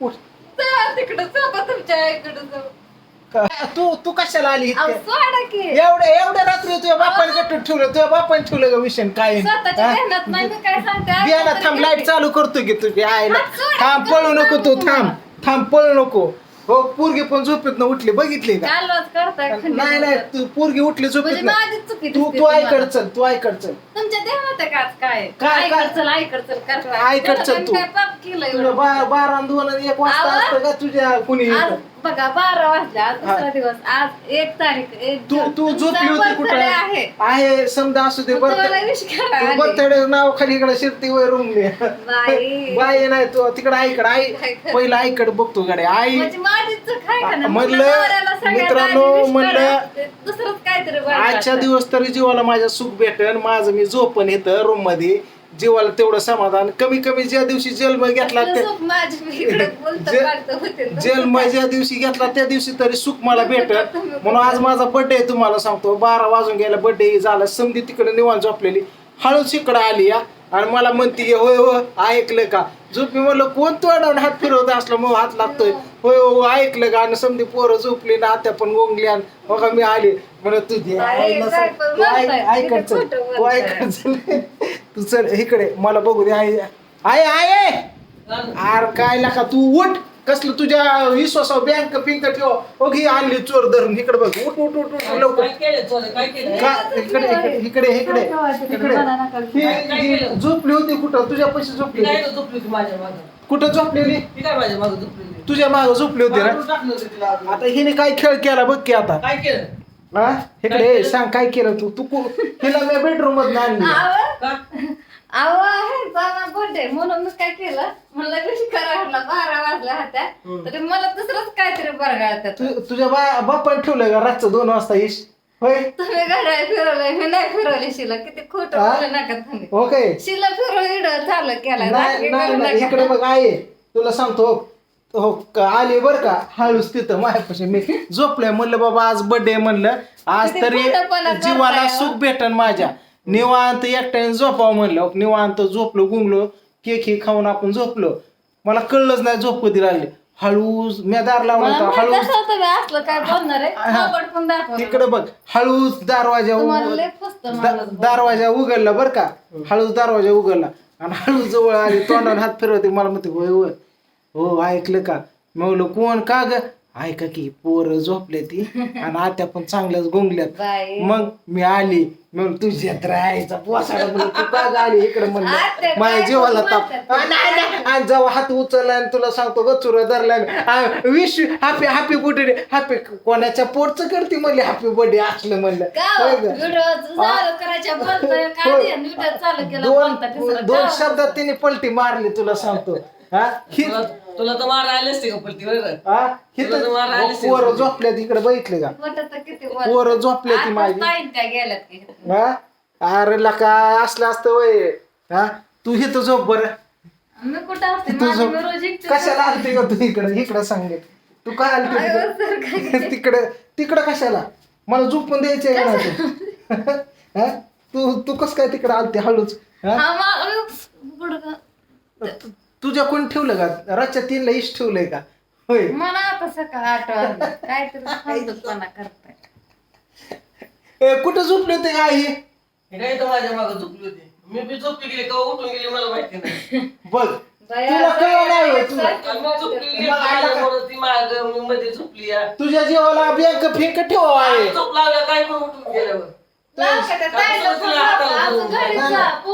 उठ. तिकडं तुमच्या जाऊ तू तू कशाला आली अहो, इतक्या? सोडा की एवढ्या एवढ्या रात्री तुझ्या बापाने कटून ठेवलं तुझ्या बापाने ठेवलं का विषय काय स्वतःच्या मेहनत नाही मी काय सांगते बियाला ऐका थांब लाइट. चालू करतो की तुझी आईला हात सोड, थांब हात पळू नको तू. थांब थांब पळू नको हो पोरगी पण झोपेत उठली बघितली का करताय नाही नाही. तू पोरगी उठली झोपेत म्हणजे माझीच चुकी तू दिसते तू. चल तू चल तुमच्या देहात आहे का आज काय काय- करताय. त्याला तू. काय पाप केलंय तुला एवढं? बा- बारा आणि दोन आणि एक वाजता? असतं का तुझ्या कुणी आज बघा बारा वाजले आज. दुसरा दिवस आज एक तारीख एक तू. तू झोपली होती कुठं आहे आहे समजा असू दे तुम्हाला बर्थडे wish करा आली. बर्थडे नाव खाली इकडे शिरती वर रूम बाई. बाई नाही तू तिकडे ऐकड आई? पहिला ऐकड बघतो गाडी आई म्हणजे माझीच चूक आहे का नाही? म्हणलं, नवऱ्याला सगळ्यात मित्रांनो, आधी wish म्हणलं, करा. ते दुसरंच काहीतरी आजच्या वाटतं. दिवस तरी जीवाला माझ्या सुख भेटन माझं मी झोपन येतं रूममध्ये जीवाला तेवढं समाधान. कमी कमी ज्या दिवशी जन्म घेतला. जन्म ज्या दिवशी घेतला त्या दिवशी तरी सुख मला भेटत म्हणून आज माझा बर्थडे तुम्हाला सांगतो. बारा वाजून गेला बर्थडे झाला. समधी तिकडे निवांत झोपलेली. हळूच इकडे आली या आणि मला म्हणती होय हो ऐकलं का? झोपी म्हणलं कोण तोडावून हात फिरवत असलं? मग हात लागतोय. होय हो ऐकलं का? आणि समधी पोरं झोपली ना आत्या पण गोंगली आणि बघा मी आली. म्हणत तू दे बाई, तू चल इकडे मला बघू दे आय आय अरे काय लाका तू उठ. कसलं तुझ्या विश्वासावर बँक पिंक ठेव. हो घे आणली चोर धरून. इकडे बघ. उठ उठ उठ उठ लवकर. का? इकडे इकडे इकडे इकडे. इकडे. झोपली होती कुठं? तुझ्या पैसे झोपली कुठं झोपलेली तुझ्या माग झोपली होती ना. आता हिने काय खेळ केला बघ की आता. काय केलं? हा? इकडे सांग काय केलं तू? तू कु- हिला मी बेडरूम मधून आणली. अहो आहे बाबा बर्थडे म्हणून मी काय केलं? म्हणलं कशी करायला बारा वाजल्या होत्या. तरी मला दुसरंच काहीतरी बरगाळतात तु- तुझ्या बा बापाने ठेवलं का? रातचं दोन वाजता इश होय? तुम्ही घड्याळ फिरवलंय मी नाही फिरवली शिला. किती खोटं हा? बोलू नका तुम्ही. ओके. शिला फिरवलं इडं चालू केला. नाही नाही नाही, इकडे बघ आहे तुला सांगतो. हो का? आली बर का? हळूच तिथं माझ्यापाशी मी झोपलोय म्हणलं बाबा आज बर्थडे म्हणलं. आज किती तरी खोटंपणा करताय जीवाला हो. सुख भेटन माझ्या. निवांत एकट्याने झोपावं म्हणलं. निवांत झोपलो गुंगलो केक हे खाऊन आपण झोपलो. मला कळलंच नाही झोप कधी लागली. हळूच मी दार लावला मला होता. माहीत हळूच असलं काय बोलणार आहे? हा. आवड पण दाखवा तिकडे बघ. हळूच दरवाजा तुम्हाला उघ- लय फसतं दा- माणूस. दरवाजा उघडला बर का? हळूच दरवाजा उघडला. आणि हळूच जवळ आली. तोंडाने हात फिरवते. मला म्हणते होय होय. हो ऐकलं का? मी म्हणलो कोण? का ग? ऐका की पोर झोपले ती आणि आत्या पण चांगल्याच गुंगल्यात. बाई. मग मी आली. मग तुझ्या राहायचा पोसाडा म्हणलं तू का ग आली इकडे? आत्या म्हणलं काय माझ्या जीवाला ताप. म्हणतात? आ, नाही नाही. आणि जेव्हा हात उचलला आणि तुला सांगतो गचुर धरला wish happy happy birthday happy कोणाच्या पोटचं करते म्हणले? हॅपी बर्थडे असलं म्हणलं. का होय ग? व्हिडिओ चालू करायच्या बोलतोय काय होय. व्हिडिओ चालू केला बोलता दोन तिसरं दोन का? शब्दात तिने पलटी मारली तुला सांगतो. हा? हि- तुला तुला तर मारा आले असते का पलटी बरं? हा? तुला तर मारायला हिथं आलीच पोरं झोपल्या तिकडे बघितले का? वाटतं किती पोरं झोपल्या ती माझी ताईन त्या गेल्यात की. हा? अरे लका असलं असतं वय. हा? तू हिथं झोप बरं. मी कुठं असते? तू माझी झोप मी रोज एकटी कशाला आलती का तू इकडे? इकडे सांगे तू काय आलती आयो, सर, तिकडे तिकडे तिकडे कशाला? मला झोपून द्यायचे का ना तू? हा? तू तू कस काय तिकडे आलती? हळूच. हा? हा, मा-. तु- तुझ्या कोण ठेवलं का? रातच्या तीनला इश ठेवलंय का? होय. मला आता सकाळ आठ वाजले. काहीतरी फालतूपणा करताय. ए, कुठं झोपले होते का आई? हे काय तर माझ्या मागं झोपली होती. मी बी झोपली गेली. का उठून गेली मला माहिती नाही. बघ तुला कळलं नाही होय, बाया, तुला. आणि मी झोपली गेली. मग? माझ्याबरोबर ती माग मी मध्ये झोपली या तुझ्या जीवाला बँक फेक ठेव आहे. झोप लागल्या काय पण उठून गेल्यावर?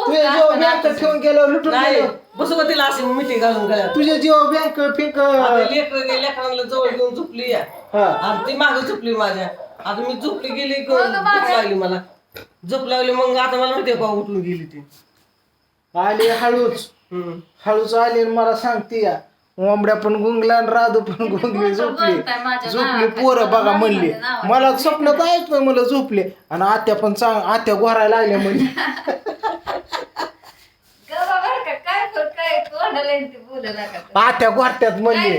तुझ्या का? जीवा बँक ठेवून गेल्यावर लुटून नाही गेलं बसू तिला अशी मिठी घालून गळ्यात. तुझ्या जीवा बँक फेक आता लेकर लेकरांना जवळ घेऊन झोपली या. हा. आता ती माग झोपली माझ्या. आता मी झोपली गेली की हो झोप लागली मला. झोप लागली मग आता मला माहितीये का उठून गेली ती. आली हळूच. हम्म. हळूच आली आणि मला सांगते या. ओंबड्या पण गुंगला आणि राधू पण गुंगली झोपली. झोपली. पोरं बघा म्हणली. मला स्वप्नात ऐकलं मला झोपले. आणि आत्या पण चांग आत्या घोरायला लागल्या म्हणजे आत्या घोरत्यात म्हणली.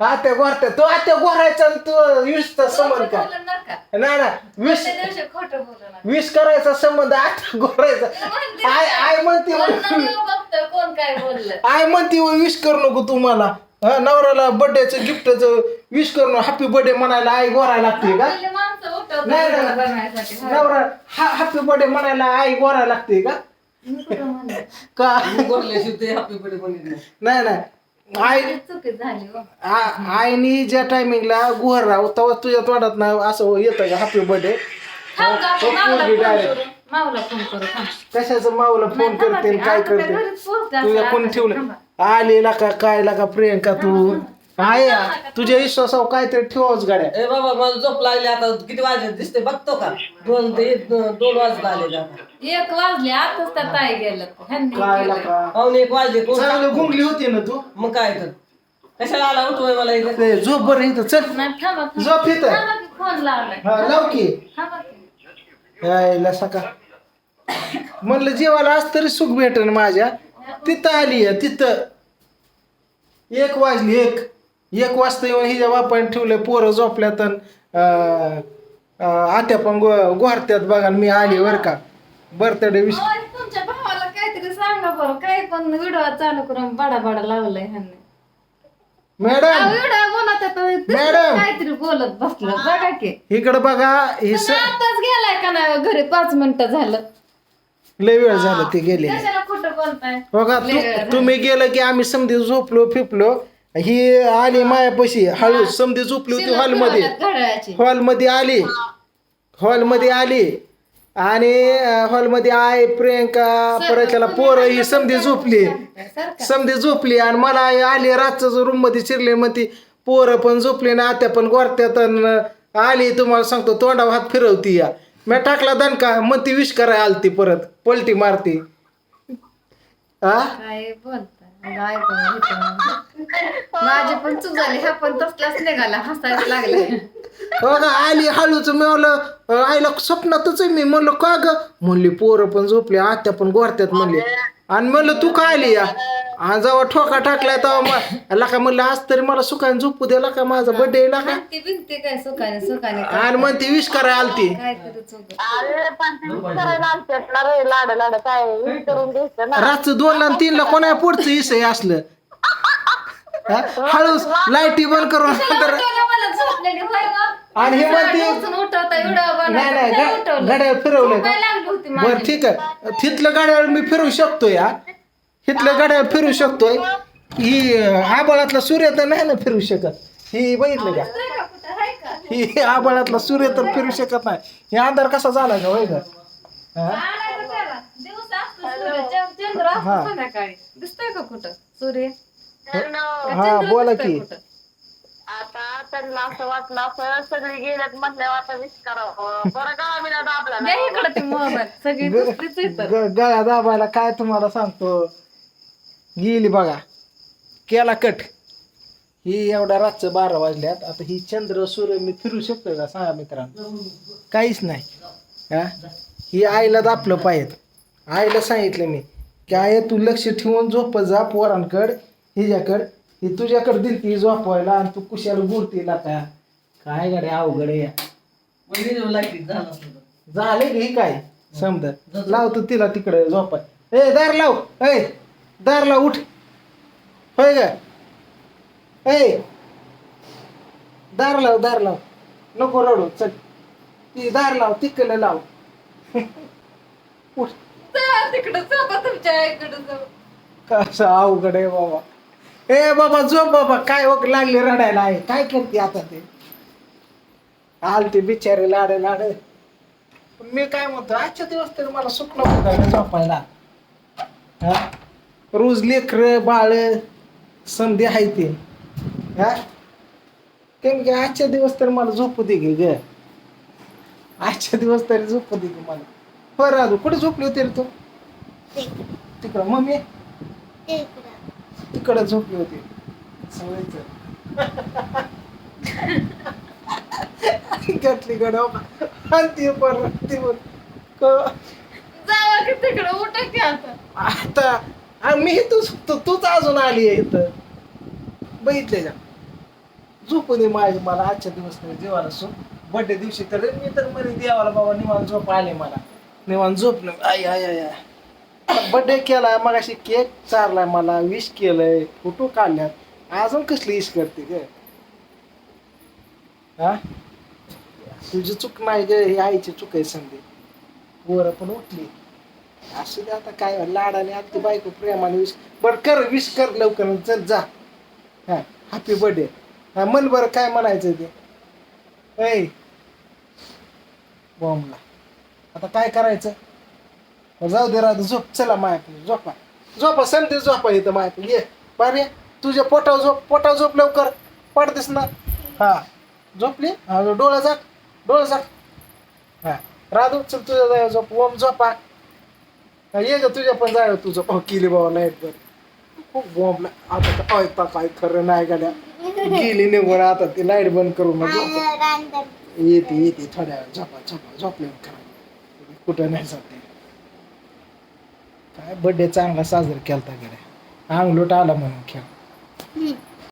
आत्या घोरत्यात तो आत्या घोरायचा आणि तो विषचा संबंध का? नका नाही ना दिवशी खोटं नका करायचा संबंध आत्या घोरायचा आय आय म्हणते कोण बघतं, कोण काय बोललं? आय म्हणते विष करू नको तू मला. हा नवऱ्याला बर्थडेचं गिफ्टचं विश करून हॅपी बर्थडे म्हणायला आई गोरायला लागते का? नाही. होय. नवरा हा हॅपी बर्थडे म्हणायला आई गोरायला लागते का? का? हॅपी बर्थडे नाही नाही. चुकी झाली हो. आ- आईनी ज्या टायमिंगला गुहर राव तेव्हा तुझ्या तोंडात ना असं येतं का हॅपी बर्थडे थांब गं, आपण माऊला पोरगी फोन direct. करू. माऊला फोन करू थांब. कशाचं माऊला फोन करते आणि. काय करते तुझ्या कोणी. ठेवलं. आलेला का काय का प्रियंका तू आहे या. तुझ्या विश्वासावर काहीतरी ठेवच गाड्या. ए बाबा मला झोप लागली आता. किती वाजले? दिसते बघतो का? दोन ते दोन वाजता आले आता. एक वाजले आताच त्या ताई गेलं ह्यांनी काय केलं. का? पाहुणे एक वाजले. कोण चांगलं गुंगली होती ना तू? मग काय तर. कशाला आला? उठवाय मला इथे. ते झोप बरं इथं. चल. नाही थांबा थांबा. झोप इथं. थांबा की फोन लावलाय. हा लाव की. थांबा की. यायला सका म्हणलं जेवायला आज तरी सुख भेटन माझ्या. तिथं आली आहे तिथं. एक वाजली एक. एक वाजता येऊन हिच्या बापाने ठेवले पोरं झोपल्यात अन, अं, आत्या पण गो गोहरत्यात बघा आणि मी आली बर का. बर्थडे विश अहो, तुमच्या भावाला काहीतरी सांगा बरं काय पण व्हिडिओ चालू करून बडा बडा लावलाय ह्यांनी. मॅडम! व्हिडिओ बोलत आहे तो तिथं मॅडम. काहीतरी बोलत बसलं बघा की. इकडं बघा ही स तुम्ही आताच गेलाय का नाही घरी? पाच मिनिटं झालं. लय वेळ झालं ते गेले कशाला खोटं बोलताय? बघा तू. तुम्ही गेलं की आम्ही समधी झोपलो फिपलो ही आली मायापाशी हळू समधी झोपली होती हॉलमध्ये. हॉलमध्ये आली. हॉलमध्ये आली. आणि हॉलमध्ये आय प्रियंका परत त्याला पोरं ही समधी झोपली. समधी झोपली आणि मला आली रातचं रूममध्ये शिरली मग ती पोरं पण झोपली ना आत्या पण गोरत्यात आली तुम्हाला सांगतो तोंडावर हात फिरवती या. मी टाकला दणका मग ती विष करायला आलती परत पलटी मारती. आ? काय पण माझी पण चूक झाले. हा पण तसलाच निघाला. हसायला लागले हो ग आली हळूच मी आईला स्वप्नातच आहे मी. म्हणलं का ग? म्हणली पोरं पण झोपली आत्या पण गोरत्यात म्हणली. आणि म्हणलं तू का आली या? आणि जेव्हा ठोका टाकलाय तेव्हा मग लका म्हणलं आज तरी मला सुखाने झोपू दे का माझा बर्थडे का? काय सुखाने सुखाने आणि मग ती विश करायला आलती काहीतरी चूक रातचं दोनला आणि तीनला कोणा पुढचं इसय असलं? हा? हळूच लाईटी बंद करून नंतर उठवलं मला झोपलेली होय गं. आणि हे म्हणते- नाही नाही बनवता गा- उठवलं. गाड्या फिरवलं काय का लागली होती बर ठीक आहे. तिथलं गाड्यावर मी फिरू शकतो या तिथलं गाड्यावर फिरू शकतोय. ही अं, आबाळातला सूर्य तर नाही ना फिरू शकत. ही बघितलं का? ही आबाळातला सूर्य तर फिरू शकत नाही. हे अंधार कसा झाला का होय का हा? हा. दिसतोय का कुठं सूर्य? हा बोला की. त्यांना असं वाटलं असं सगळी गेल्यात म्हटल्यावर आता विश करावं. बरं का आम्ही ना. दाबला द्या इकडं ते मोबाईल सगळी दुसरीच येतं. ग- गळ्या दाबायला काय तुम्हाला सांगतो? गेली बघा. केला कट. ही एवढ्या रातचं बारा वाजल्यात. आता ही चंद्र सूर्य मी फिरू शकतो का? सांगा मित्रांनो. काहीच नाही. हा? ही आईला दापलं पाहिजे आईला सांगितलं मी की आय तू लक्ष ठेवून झोप जा पोरांकड हिच्याकड. ही तुझ्याकडे दिली ती झोपवायला आणि तू कुशाला गुरतीला का? काय गड्या अवघड आहे. या. झालं की हे. काय समजा लावतो तिला तिकडे झोपाय. ए दार लाव. ए दार लाव उठ. होय का ए दार लाव दार लाव. नको रडू चल. ती दार लाव तिकडे लाव. उठ. तिकडं तुमच्या आईकडं जाऊ. कसं अवघड आहे बाबा. ए बाबा झोप बाबा काय वक लागले रडायला? आहे काय करते आता ते? आलते बिचारे लाडे लाडे. पण मी काय म्हणतो आजच्या दिवस तरी मला सुटलं होतं झोपायला. हा? रोज लेकर बाळ संधी आहे ते. हा? केम की आजच्या दिवस तरी मला झोपू दे गे ग. आजच्या दिवस तरी झोपू दे गे मला. बरं राजू कुठे झोपली होती रे तू? तिकडं मम्मी? तिकडे झोपली होती. सवयच. घेतली गड्या आणि ती पण ती जावा की तिकडं उठा की आता. आता आ, मी तूच तूच अजून आली आहे इथं. बघितले का झोपू दे माझी मला आजच्या दिवस नाही देवाला सो बर्थडे दिवशी तर मी तर म्हणे देवाला बाबा निवांत झोप आले मला. निवांत झोपलं आय आय आय बर्थडे केला मग अशी केक चारलाय मला विश केलंय फोटो काढल्यात. अजून कसली इश करते ग? हा? तुझी चूक नाही ग ही आईची चूक आहे संधी पोरं पण उठली. असू दे आता काय लाडाने आता बायको प्रेमाने विश बर कर विश कर लवकर चल जा. हा हॅपी बर्थडे हा मन बरं काय म्हणायचं ते. ऐ बॉम्बला. आता काय करायचं? जाऊ दे राहू झोप चला मायाकडे झोपा झोपा संधी झोपा इथं मायाकडे. ये पारे तुझ्या पोटावर झोप पोटावर झोप लवकर. पडतेस ना. हा. झोपली? हा डोळा जाक डोळा जाक हा. राधू चल तुझ्या जाय झोप ओम झोपा. ये ग तुझ्या पण जाय तुझं हो केली बाबा लाइट बर खूप बॉम्बला आता तर ऐकता काय खरं नाही गाड्या. गेली निघून आता ती लाइट बंद करून मग झोपा. येते येते थोड्या झोपा झोपा झोपल्यावर करा कुठं नाही जाते काय बर्थडे चांगला साजरा केलता आंग अंगलोट आला म्हणून खेळ.